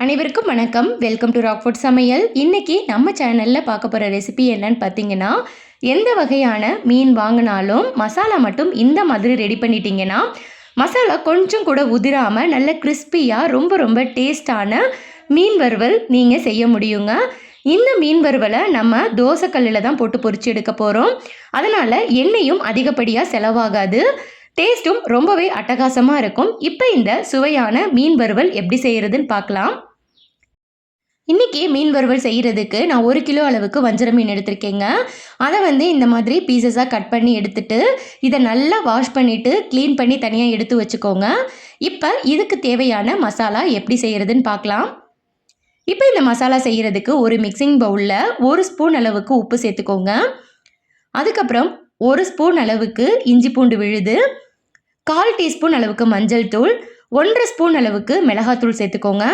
அனைவருக்கும் வணக்கம். Welcome to Rockfort சமையல். இன்றைக்கி நம்ம சேனலில் பார்க்க போகிற ரெசிபி என்னன்னு பார்த்தீங்கன்னா எந்த வகையான மீன் வாங்கினாலும் மசாலா மட்டும் இந்த மாதிரி ரெடி பண்ணிட்டீங்கன்னா மசாலா கொஞ்சம் கூட உதிராமல் நல்ல கிறிஸ்பியாக ரொம்ப ரொம்ப டேஸ்டான மீன் வறுவல் நீங்கள் செய்ய முடியுங்க. இந்த மீன் வறுவலை நம்ம தோசைக்கல்லில் தான் போட்டு பொறிச்சு எடுக்க போகிறோம் அதனால் எண்ணெயும் அதிகப்படியாக செலவாகாது. டேஸ்ட்டும் ரொம்பவே அட்டகாசமாக இருக்கும். இப்போ இந்த சுவையான மீன் வறுவல் எப்படி செய்கிறதுன்னு பார்க்கலாம். இன்றைக்கி மீன் வறுவல் செய்கிறதுக்கு நான் ஒரு கிலோ அளவுக்கு வஞ்சர மீன் எடுத்திருக்கேங்க. அதை வந்து இந்த மாதிரி பீசஸாக கட் பண்ணி எடுத்துட்டு இதை நல்லா வாஷ் பண்ணிவிட்டு க்ளீன் பண்ணி தனியாக எடுத்து வச்சுக்கோங்க. இப்போ இதுக்கு தேவையான மசாலா எப்படி செய்கிறதுன்னு பார்க்கலாம். இப்போ இந்த மசாலா செய்கிறதுக்கு ஒரு மிக்சிங் பவுலில் ஒரு ஸ்பூன் அளவுக்கு உப்பு சேர்த்துக்கோங்க. அதுக்கப்புறம் ஒரு ஸ்பூன் அளவுக்கு இஞ்சி பூண்டு விழுது. கால் டீஸ்பூன் அளவுக்கு மஞ்சள் தூள் ஒன்றரை ஸ்பூன் அளவுக்கு மிளகாத்தூள் சேர்த்துக்கோங்க.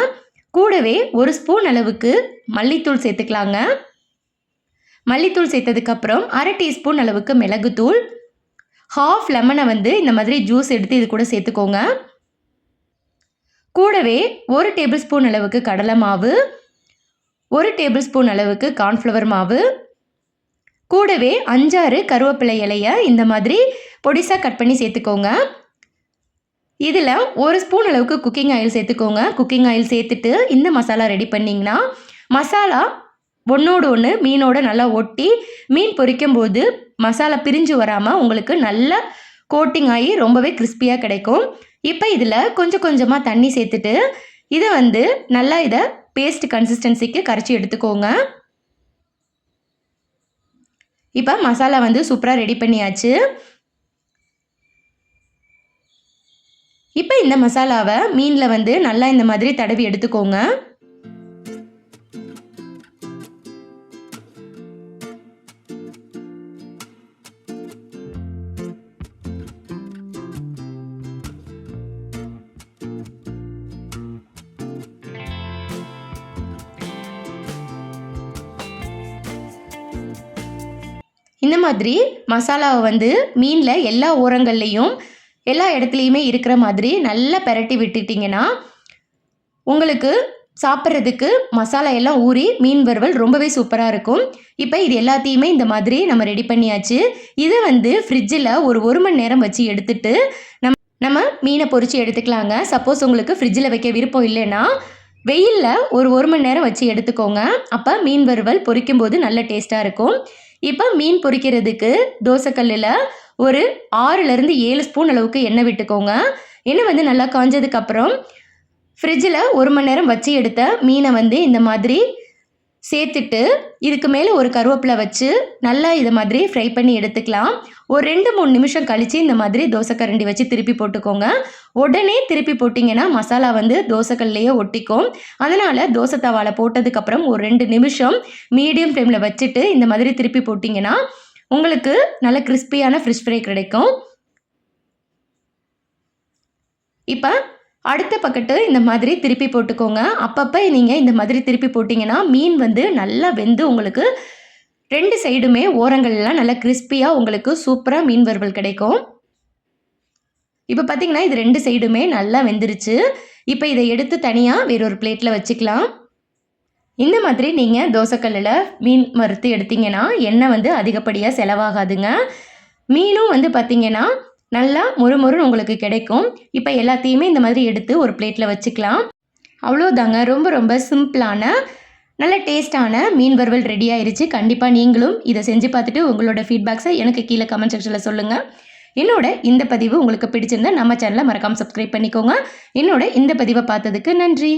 கூடவே ஒரு ஸ்பூன் அளவுக்கு மல்லித்தூள் சேர்த்துக்கலாங்க. மல்லித்தூள் சேர்த்ததுக்கப்புறம் அரை டீஸ்பூன் அளவுக்கு மிளகுத்தூள் ஹாஃப் லெமனை வந்து இந்த மாதிரி ஜூஸ் எடுத்து இது கூட சேர்த்துக்கோங்க. கூடவே ஒரு டேபிள் ஸ்பூன் அளவுக்கு கடலை மாவு ஒரு டேபிள் ஸ்பூன் அளவுக்கு கார்ன்ஃப்ளவர் மாவு கூடவே அஞ்சாறு கருவேப்பிலை இலையை இந்த மாதிரி பொடிசாக கட் பண்ணி சேர்த்துக்கோங்க. இதில் ஒரு ஸ்பூன் அளவுக்கு குக்கிங் ஆயில் சேர்த்துக்கோங்க. குக்கிங் ஆயில் சேர்த்துட்டு இந்த மசாலா ரெடி பண்ணிங்கன்னா மசாலா ஒன்றோடு ஒன்று மீனோட நல்லா ஒட்டி மீன் பொரிக்கும் போது மசாலா பிரிஞ்சு வராமல் உங்களுக்கு நல்ல கோட்டிங் ஆகி ரொம்பவே கிறிஸ்பியாக கிடைக்கும். இப்போ இதில் கொஞ்சம் கொஞ்சமாக தண்ணி சேர்த்துட்டு இதை வந்து நல்லா இதை பேஸ்ட் கன்சிஸ்டன்சிக்கு கரைச்சி எடுத்துக்கோங்க. இப்போ மசாலா வந்து சூப்பராக ரெடி பண்ணியாச்சு. இப்போ இந்த மசாலாவை மீனில் வந்து நல்லா இந்த மாதிரி தடவி எடுத்துக்கோங்க. இந்த மாதிரி மசாலாவை வந்து மீனில் எல்லா ஓரங்கள்லேயும் எல்லா இடத்துலையுமே இருக்கிற மாதிரி நல்லா பெரட்டி விட்டுட்டிங்கன்னா உங்களுக்கு சாப்பிட்றதுக்கு மசாலா எல்லாம் ஊறி மீன் வறுவல் ரொம்பவே சூப்பராக இருக்கும். இப்போ இது எல்லாத்தையுமே இந்த மாதிரி நம்ம ரெடி பண்ணியாச்சு. இதை வந்து ஃப்ரிட்ஜில் ஒரு ஒரு மணி நேரம் வச்சு எடுத்துட்டு நம் நம்ம மீனை பொறிச்சு எடுத்துக்கலாங்க. சப்போஸ் உங்களுக்கு ஃப்ரிட்ஜில் வைக்க விருப்பம் இல்லைன்னா வெயிலில் ஒரு ஒரு மணி நேரம் வச்சு எடுத்துக்கோங்க. அப்போ மீன் வறுவல் பொரிக்கும் போது நல்ல டேஸ்ட்டாக இருக்கும். இப்போ மீன் பொரிக்கிறதுக்கு தோசைக்கல்லில் ஒரு ஆறுலேருந்து ஏழு ஸ்பூன் அளவுக்கு எண்ணெய் விட்டுக்கோங்க. எண்ணெய் வந்து நல்லா காஞ்சதுக்கப்புறம் ஃப்ரிட்ஜில் ஒரு மணி நேரம் வச்சு எடுத்த மீனை வந்து இந்த மாதிரி சேர்த்துட்டு இதுக்கு மேலே ஒரு கருவேப்பிலை வச்சு நல்லா இதை மாதிரி ஃப்ரை பண்ணி எடுத்துக்கலாம். ஒரு ரெண்டு மூணு நிமிஷம் கழித்து இந்த மாதிரி தோசைக்கரண்டி வச்சு திருப்பி போட்டுக்கோங்க. உடனே திருப்பி போட்டிங்கன்னா மசாலா வந்து தோசைக்கல்லையே ஒட்டிக்கும். அதனால் தோசை தவாவில் போட்டதுக்கப்புறம் ஒரு ரெண்டு நிமிஷம் மீடியம் ஃப்ளேமில் வச்சுட்டு இந்த மாதிரி திருப்பி போட்டிங்கன்னா உங்களுக்கு நல்ல கிறிஸ்பியான ஃப்ரிஷ் ஃப்ரை கிடைக்கும். இப்போ அடுத்த பக்கத்து இந்த மாதிரி திருப்பி போட்டுக்கோங்க. அப்பப்போ நீங்கள் இந்த மாதிரி திருப்பி போட்டிங்கன்னா மீன் வந்து நல்லா வெந்து உங்களுக்கு ரெண்டு சைடுமே ஓரங்கள்லாம் நல்லா கிறிஸ்பியாக உங்களுக்கு சூப்பராக மீன் வறுவல் கிடைக்கும். இப்போ பார்த்தீங்கன்னா இது ரெண்டு சைடுமே நல்லா வெந்துருச்சு. இப்போ இதை எடுத்து தனியாக வேறொரு பிளேட்டில் வச்சுக்கலாம். இந்த மாதிரி நீங்கள் தோசைக்கல்லில் மீன் வறுத்து எடுத்தீங்கன்னா எண்ணெய் வந்து அதிகப்படியாக செலவாகாதுங்க. மீனும் வந்து பார்த்திங்கன்னா நல்லா மொறுமொறுன்னு உங்களுக்கு கிடைக்கும். இப்போ எல்லாத்தையுமே இந்த மாதிரி எடுத்து ஒரு பிளேட்டில் வச்சுக்கலாம். அவ்வளோதாங்க ரொம்ப ரொம்ப சிம்பிளான நல்ல டேஸ்ட்டான மீன் வறுவல் ரெடி ஆயிருச்சு. கண்டிப்பாக நீங்களும் இதை செஞ்சு பார்த்துட்டு உங்களோட ஃபீட்பேக்ஸை எனக்கு கீழே கமெண்ட் செக்ஷனில் சொல்லுங்கள் என்னோட இந்த பதிவு உங்களுக்கு பிடிச்சிருந்தா நம்ம சேனலை மறக்காமல் சப்ஸ்கிரைப் பண்ணிக்கோங்க. என்னோட இந்த பதிவை பார்த்ததுக்கு நன்றி.